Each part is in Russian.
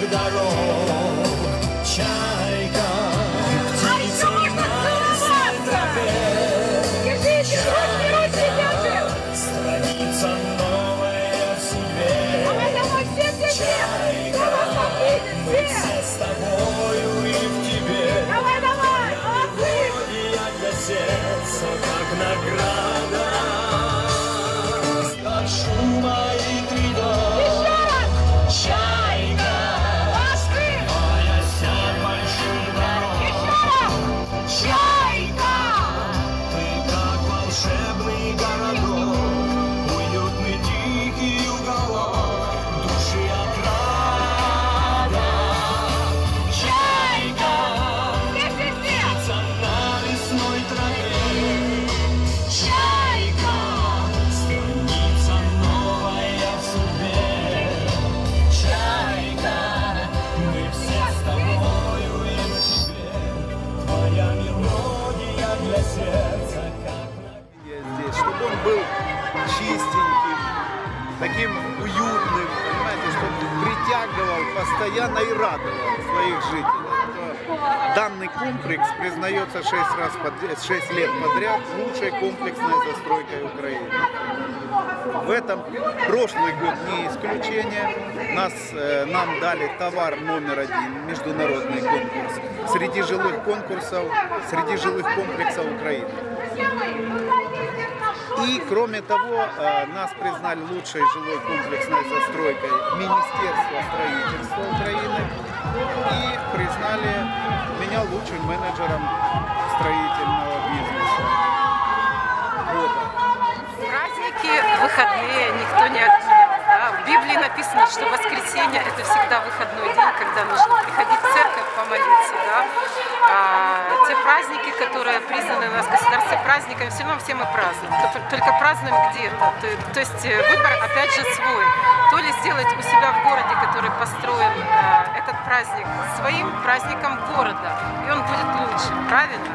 the gyro. Чтобы он был чистеньким, таким уютным, понимаете, чтобы притягивал постоянно и радовал своих жителей. Данный комплекс признается 6, раз под- 6 лет подряд лучшей комплексной застройкой Украины. В этом прошлый год не исключение. Нас, э, нам дали товар номер один, международный конкурс. Среди жилых конкурсов, среди жилых комплексов Украины. И кроме того, э, нас признали лучшей жилой комплексной застройкой Министерства строительства Украины и признали меня лучшим менеджером строительного бизнеса. года. Праздники, выходные никто не отменял. да. В Библии написано, что воскресенье это всегда выходной день, когда нужно приходить в церковь помолиться. А, те праздники, которые признаны у нас государственным праздниками, все равно все мы празднуем. Только- празднуем где-то. То, то есть э, выбор опять же свой. То ли сделать у себя в городе, который построен э, этот праздник, своим праздником города, и он будет лучше, правильно?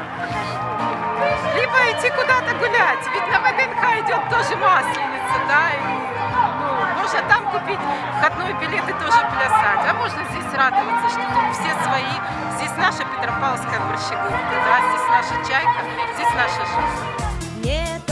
Либо идти куда-то гулять, ведь на ВДНХ идет тоже масленица, да, и ну, можно там купить входной билет и тоже плясать, а можно здесь радоваться, что тут все свои, здесь наша Петропавловская борщеговка, да, здесь наша чайка, здесь наша жизнь.